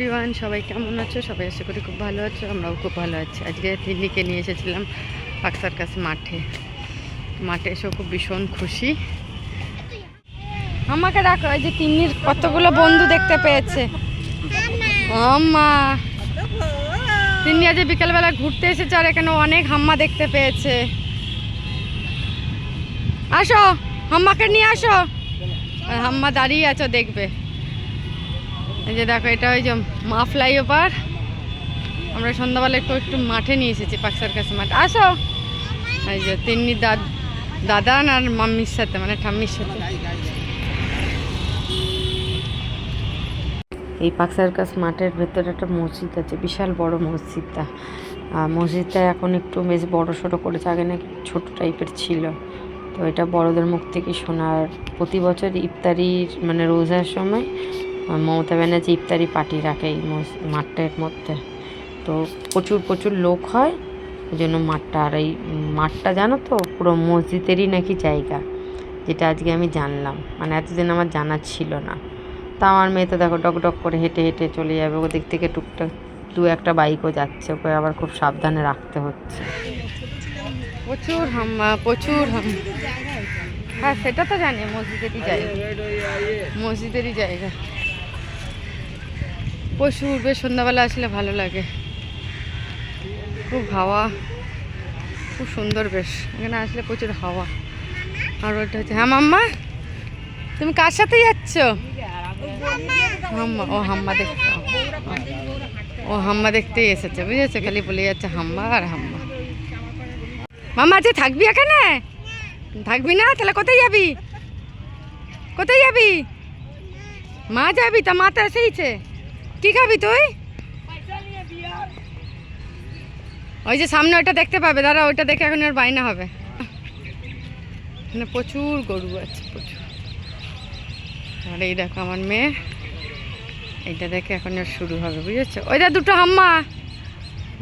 Everyone সবাই কেমন আছো? সবাই আশা করি খুব ভালো আছো, আমরাও খুব ভালো আছি। আজকে তিন্নিকে নিয়ে এসেছিলাম পাকসার কাছে মাঠে। মাঠে এসেও খুব ভীষণ খুশি। আমাকে রাখো এই যে তিন্নির কতগুলো বন্ধু দেখতে পেয়েছে। আম্মা। তিন্নি আজ বিকেলবেলা ঘুরতে এসেছে আর এখানে অনেক হাম্মা দেখতে পেয়েছে। আসো, হাম্মাকে নিয়ে আসো। হাম্মা দাঁড়িয়ে আছো দেখবে। এই যে দেখো, এটা ওই যে মা ফ্লাইওভার। আমরা সন্ধ্যাবেলা একটু একটু মাঠে নিয়ে এসেছি পাকসার কাছে মাঠে। আসো। এই যে তিন্নি দাদ আর মাম্মির সাথে মানে ঠাম্মির সাথে। এই পাকসার্কাস মাঠের ভেতরে একটা মসজিদ আছে, বিশাল বড় মসজিদটা। মসজিদটা এখন একটু বেশ বড় সড়ো করেছে, আগে নাকি ছোট টাইপের ছিল। তো এটা বড়দের মুখ থেকে শোনার। প্রতি বছর ইফতারির মানে রোজার সময় মমতা ব্যানার্জি ইফতারি পার্টি রাখে এই মাঠটার মধ্যে। তো প্রচুর প্রচুর লোক হয় ওই জন্য মাঠটা আর এই মাঠটা জানো তো, পুরো মসজিদেরই নাকি জায়গা, যেটা আজকে আমি জানলাম। মানে এতদিন আমার জানা ছিল না। তা আমার মেয়ে তো দেখো ডক ডক করে হেঁটে হেঁটে চলে যাবে ওদিক থেকে টুকটাক দু একটা বাইকও যাচ্ছে, ওকে আবার খুব সাবধানে রাখতে হচ্ছে। প্রচুর হাম্মা প্রচুর হাম্মা হ্যাঁ সেটা তো জানি, মসজিদেরই জায়গা। মসজিদেরই জায়গা। প্রচুর বেশ সন্ধ্যাবেলা আসলে ভালো লাগে। খুব হাওয়া, খুব সুন্দর বেশ। এখানে আসলে প্রচুর হাওয়া। আর ওটা হচ্ছে হ্যাঁ মাম্মা? তুমি কার সাথে যাচ্ছ? হাম্মা, ও হাম্মা দেখতে ও হাম্মা দেখতেই এসেছে, বুঝেছ? খালি বলে যাচ্ছে হাম্মা আর হাম্মা। মাম্মা, আজকে থাকবি এখানে? থাকবি না? তাহলে কোথায় যাবি? কোথায় যাবি? মা যাবি? তা মা তো এসেইছে। কি খাবি তুই? ওই যে সামনে ওইটা দেখতে পাবে। দাঁড়া, ওইটা দেখে এখন ওর বাইনা হবে। এখানে প্রচুর গরু আছে, প্রচুর। আর এই দেখো আমার মেয়ে। এইটা দেখে এখন ওর শুরু হবে, বুঝেছ? ওইটা দুটো হাম্মা।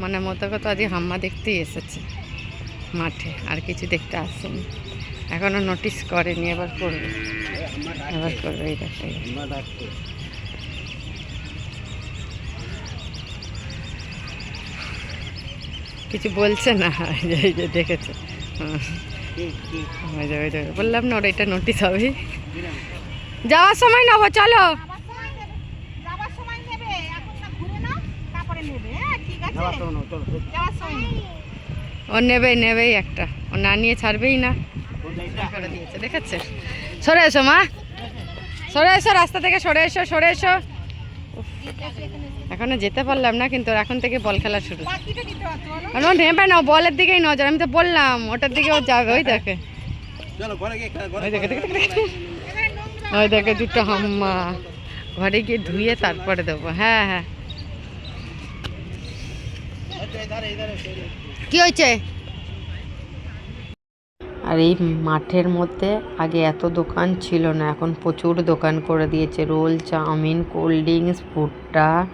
মানে মতো কথা, আজকে হাম্মা দেখতেই এসেছে মাঠে, আর কিছু দেখতে আসেনি। এখনও নোটিস করেনি, এবার করবে। এবার করবে এই দেখো এই দেখো। কিছু বলছে না এই যে- দেখেছে। বললাম না ওরা এটা নোটিস হবে। যাওয়ার সময় নেব চলো। সময় নেবে এখন না ঘুরে নাও তারপরে নেবে হ্যাঁ ঠিক আছে? যাওয়ার সময় নেবে। ও নেবেই নেবেই একটা। ও না নিয়ে ছাড়বেই না। করে দিয়েছে দেখেছে? সরে এসো মা। সরে এসো রাস্তা থেকে সরে এসো সরে এসো। এখনও যেতে পারলাম না কিন্তু এখন থেকে বল খেলা শুরু। বাকিটা নিতে পারছ বলো? আর ও নেবে না বলের দিকেই নজর আমি তো বললাম ওটার দিকে ও যাবে ওই দেখে। ওই দেখে। ওই দেখে দুটো হাম্মা। ঘরে গিয়ে ধুয়ে তারপরে দেবো। হ্যাঁ হ্যাঁ। কি হয়েছে? আর এই মাঠের মধ্যে আগে এত দোকান ছিল না, এখন প্রচুর দোকান করে দিয়েছে। রোল চাউমিন, কোল্ড ড্রিঙ্কস, ভুট্টা,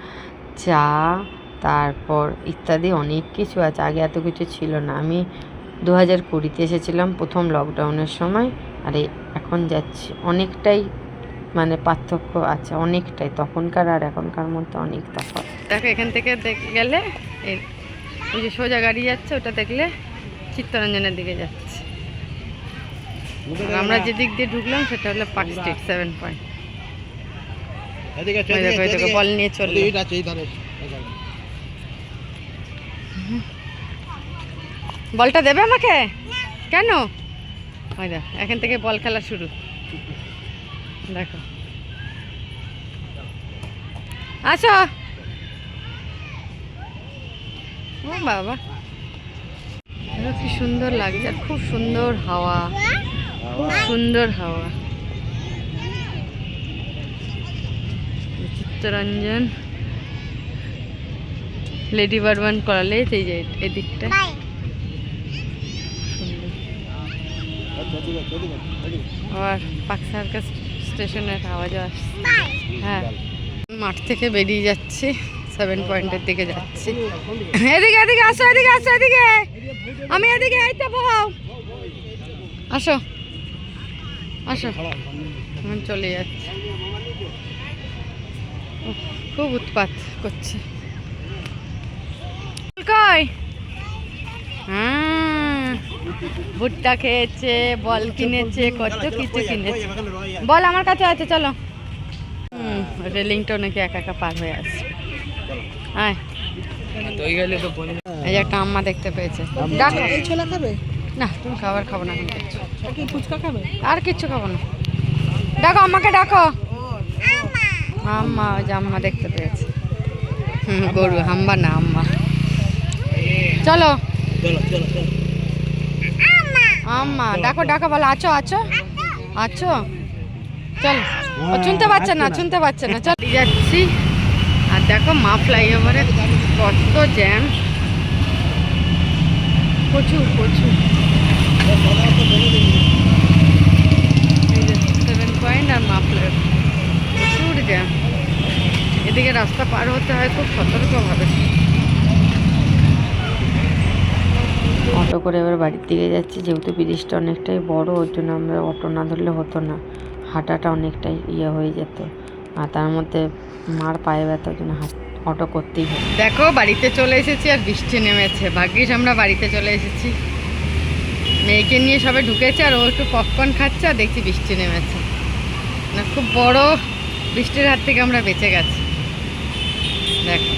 চা, তারপর ইত্যাদি অনেক কিছু আছে। আগে এত কিছু ছিল না। আমি দু হাজার কুড়িতে এসেছিলাম প্রথম লকডাউনের সময়, আর এখন যাচ্ছি। অনেকটাই মানে পার্থক্য আছে, অনেকটাই। তখনকার আর এখনকার মধ্যে অনেক তফাৎ। দেখো, এখান থেকে দেখ- গেলে ওই যে সোজা গাড়ি যাচ্ছে, ওটা দেখলে চিত্তরঞ্জনের দিকে যাচ্ছে। আমরা যে দিক দিয়ে ঢুকলাম সেটা হলো park street seven point ball নিয়ে চলল। বলটা দেবে আমাকে? কেন? ওই দেখো এখান থেকে বল খেলা শুরু। দেখো। আসো। ও বাবা। কি সুন্দর লাগছে আর খুব সুন্দর হাওয়া। সুন্দর হাওয়া। চিত্তরঞ্জন। লেডি বার্বান কলেজ এই যে এদিকটা। সুন্দর। আবার পাক সার্কাস স্টেশনের আওয়াজও আসছে। হ্যাঁ। মাঠ থেকে বেরিয়ে যাচ্ছি সেভেন পয়েন্টের দিকে যাচ্ছি। এদিকে এদিকে আসো এদিকে আসো এদিকে। আমি এদিকে এই তো আসো। আসো। চলে যাচ্ছি। খুব উৎপাত করছে। হ্যাঁ ভুট্টা খেয়েছে বল কিনেছে কত কিছু কিনেছে। বল আমার কাছে আছে চলো। হুম রেলিংটা নাকি একা একা পার হয়ে আসছে আয়। এই একটা আম্মা দেখতে পেয়েছে। ডাকো। ছোলা খাবে? না তুমি খাবার খাব না আর কি ফুচকা খাবে? আর কিচ্ছু খাব না। ডাকো আমাকে ডাকো। আম্মা ওই যে আম্মা দেখতে পেয়েছে। হুম গরু হাম্বা না আম্মা। চলো। আম্মা ডাকো ডাকো বলো আছো আছো? আছো? চল। ও শুনতে পাচ্ছে না শুনতে পাচ্ছে না চল যাচ্ছি। আর দেখো মা ফ্লাইওভারে কত জ্যাম। প্রচুর প্রচুর। এদিকে রাস্তা পার হতে হয় খুব সতর্কভাবে। অটো করে এবার বাড়ির দিকে যাচ্ছি যেহেতু ব্রিজটা অনেকটাই বড় ওর জন্য আমরা অটো না ধরলে হতো না। হাঁটাটা অনেকটাই ইয়ে হয়ে যেত। আর তার মধ্যে মার পায়ে ব্যথার জন্য হাত অটো করতেই দেখো বাড়িতে চলে এসেছি আর বৃষ্টি নেমেছে। ভাগ্যিস আমরা বাড়িতে চলে এসেছি। মেয়েকে নিয়ে সবে ঢুকেছে আর ও একটু পপকর্ন খাচ্ছে আর দেখছি বৃষ্টি নেমেছে। না, খুব বড় বৃষ্টির হাত থেকে আমরা বেঁচে গেছি। দেখো।